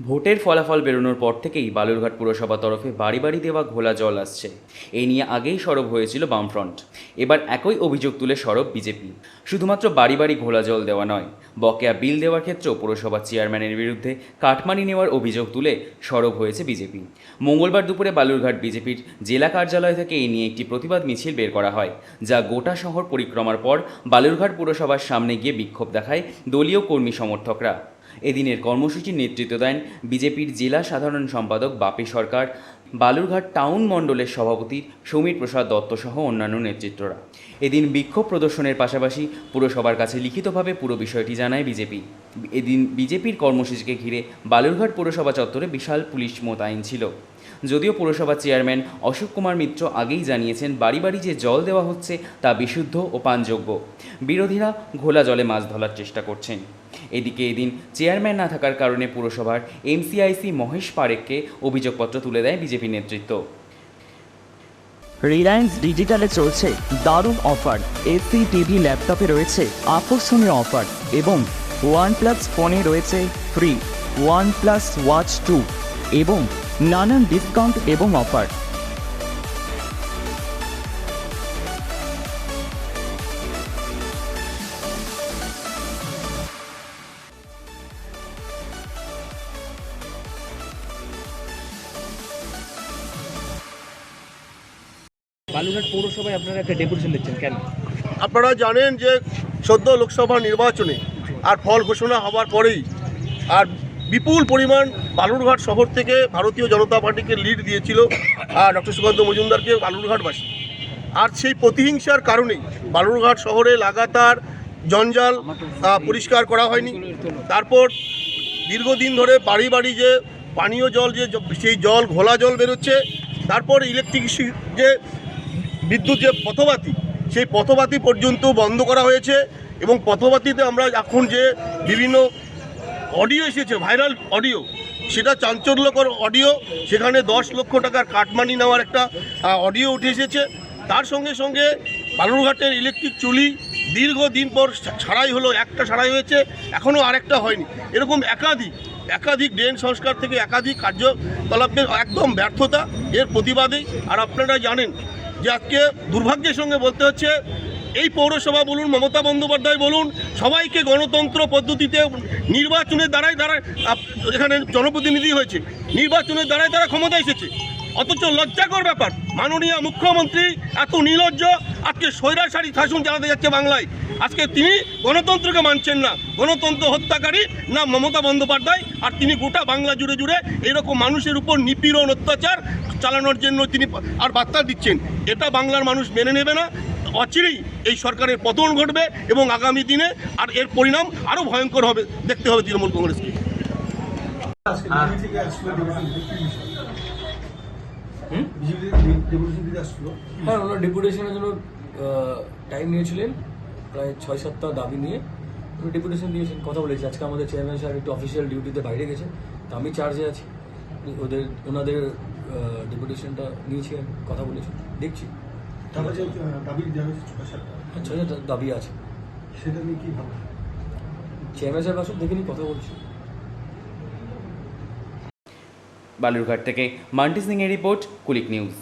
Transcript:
ভোটের ফলাফল বেরোনোর পর থেকেই বালুরঘাট পুরসভা তরফে বাড়ি বাড়ি দেওয়া ঘোলা জল আসছে। এই নিয়ে আগেই সরব হয়েছিল বামফ্রন্ট। এবার একই অভিযোগ তুলে সরব বিজেপি। শুধুমাত্র বাড়ি বাড়ি ঘোলা জল দেওয়া নয়, বকেয়া বিল দেওয়ার ক্ষেত্রেও পুরসভার চেয়ারম্যানের বিরুদ্ধে কাটমানি নেওয়ার অভিযোগ তুলে সরব হয়েছে বিজেপি। মঙ্গলবার দুপুরে বালুরঘাট বিজেপির জেলা কার্যালয় থেকে এই নিয়ে একটি প্রতিবাদ মিছিল বের করা হয়, যা গোটা শহর পরিক্রমার পর বালুরঘাট পুরসভার সামনে গিয়ে বিক্ষোভ দেখায় দলীয় কর্মী সমর্থকরা। এদিনের কর্মসূচির নেতৃত্ব দেন বিজেপির জেলা সাধারণ সম্পাদক বাপি সরকার, বালুরঘাট টাউন মণ্ডলের সভাপতি সমীর প্রসাদ দত্ত সহ অন্যান্য নেতৃত্বরা। এদিন বিক্ষোভ প্রদর্শনের পাশাপাশি পুরসভার কাছে লিখিতভাবে পুরো বিষয়টি জানায় বিজেপি। এদিন বিজেপির কর্মসূচিকে ঘিরে বালুরঘাট পুরসভা চত্বরে বিশাল পুলিশ মোতায়েন ছিল। যদিও পুরসভা চেয়ারম্যান অশোক কুমার মিত্র আগেই জানিয়েছেন, বাড়ি বাড়ি যে জল দেওয়া হচ্ছে তা বিশুদ্ধ ও পানযোগ্য। বিরোধীরা ঘোলা জলে মাছ ধরার চেষ্টা করছেন। এদিকে এদিন চেয়ারম্যান না থাকার কারণে পুরসভার এমসিআইসি মহেশ পারেককে অভিযোগপত্র তুলে দেয় বিজেপি নেতৃত্ব। রিলায়েন্স ডিজিটালে চলছে দারুণ অফার। এসি, টিভি, ল্যাপটপে রয়েছে আকর্ষণীয় অফার এবং ওয়ানপ্লাস ফোনে রয়েছে ফ্রি, ওয়ানপ্লাস ওয়াচ টু এবং নানান ডিসকাউন্ট এবং অফার বালুরঘাট পৌরসভায় আপনারা একটা ডেপুটেশন দিচ্ছেন কেন? আপনারা জানেন যে সদ্য লোকসভা নির্বাচনে আর ফল ঘোষণা হওয়ার পরেই আর বিপুল পরিমাণ বালুরঘাট শহর থেকে ভারতীয় জনতা পার্টিকে লিড দিয়েছিল ডক্টর সুকান্ত মজুমদারকে বালুরঘাটবাসী। আর সেই প্রতিহিংসার কারণেই বালুরঘাট শহরে লাগাতার জঞ্জাল পরিষ্কার করা হয়নি। তারপর দীর্ঘদিন ধরে বাড়ি বাড়ি যে পানীয় জল, যে সেই জল, ঘোলা জল বেরোচ্ছে, তারপর ইলেকট্রিক যে বিদ্যুৎ যে পথবাতি, সেই পথবাতি পর্যন্ত বন্ধ করা হয়েছে এবং পথবাতিতে আমরা এখন যে বিভিন্ন অডিও এসেছে ভাইরাল অডিও সেটা চাঞ্চল্যকর অডিও, সেখানে দশ লক্ষ টাকার কাটমানি নেওয়ার একটা অডিও উঠে এসেছে। তার সঙ্গে সঙ্গে বালুরঘাটের ইলেকট্রিক চুলি দীর্ঘদিন পর ছাড়াই হলো, একটা ছাড়াই হয়েছে, এখনও আরেকটা হয়নি। এরকম একাধিক একাধিক ড্রেন সংস্কার থেকে একাধিক কার্যকলাপের একদম ব্যর্থতা এর প্রতিবাদেই আর আপনারা জানেন যে আজকে দুর্ভাগ্যের সঙ্গে বলতে হচ্ছে এই পৌরসভা বলুন, মমতা বন্দ্যোপাধ্যায় বলুন, সবাইকে গণতন্ত্র পদ্ধতিতে নির্বাচনের দ্বারাই দ্বারা এখানে জনপ্রতিনিধি হয়েছে। নির্বাচনের দ্বারাই তারা ক্ষমতা এসেছে। অথচ লজ্জাকর ব্যাপার, মাননীয় মুখ্যমন্ত্রী এত নির্লজ্জ, আজকে স্বৈরাচারী শাসন চালাতে যাচ্ছে বাংলায়। আজকে তিনি গণতন্ত্রকে মানছেন না। গণতন্ত্র হত্যাকারী না মমতা বন্দ্যোপাধ্যায়, আর তিনি গোটা বাংলা জুড়ে জুড়ে এরকম মানুষের উপর নিপীড়ন, অত্যাচার চালানোর জন্য তিনি আর বার্তা দিচ্ছেন। এটা বাংলার মানুষ মেনে নেবে না। অচিরেই এই সরকারের পতন ঘটবে এবং আগামী দিনে আর এর পরিণাম আরও ভয়ঙ্কর হবে, দেখতে হবে তৃণমূল কংগ্রেসকে। হ্যাঁ ওনার ডেপুটেশনের জন্য টাইম নিয়েছিলেন, প্রায় ছয় সপ্তাহ দাবি নিয়ে। উনি ডেপুটেশন দিয়েছেন, কথা বলেছি। আজকে আমাদের চেয়ারম্যান সাহেব একটু অফিসিয়াল ডিউটিতে বাইরে গেছে, তো আমি চার্জে আছি। ওদের, ওনাদের ডেপুটেশনটা নিয়েছি কথা বলেছি। দেখছি। হাজার দাবি আছে। সেটা নিয়ে কি ভাবনা? চেয়ারম্যান সাহেব আসুন দেখে নিই কথা বলছি। বালুরঘাট থেকে মান্টি সিং এর রিপোর্ট কুলিক নিউজ।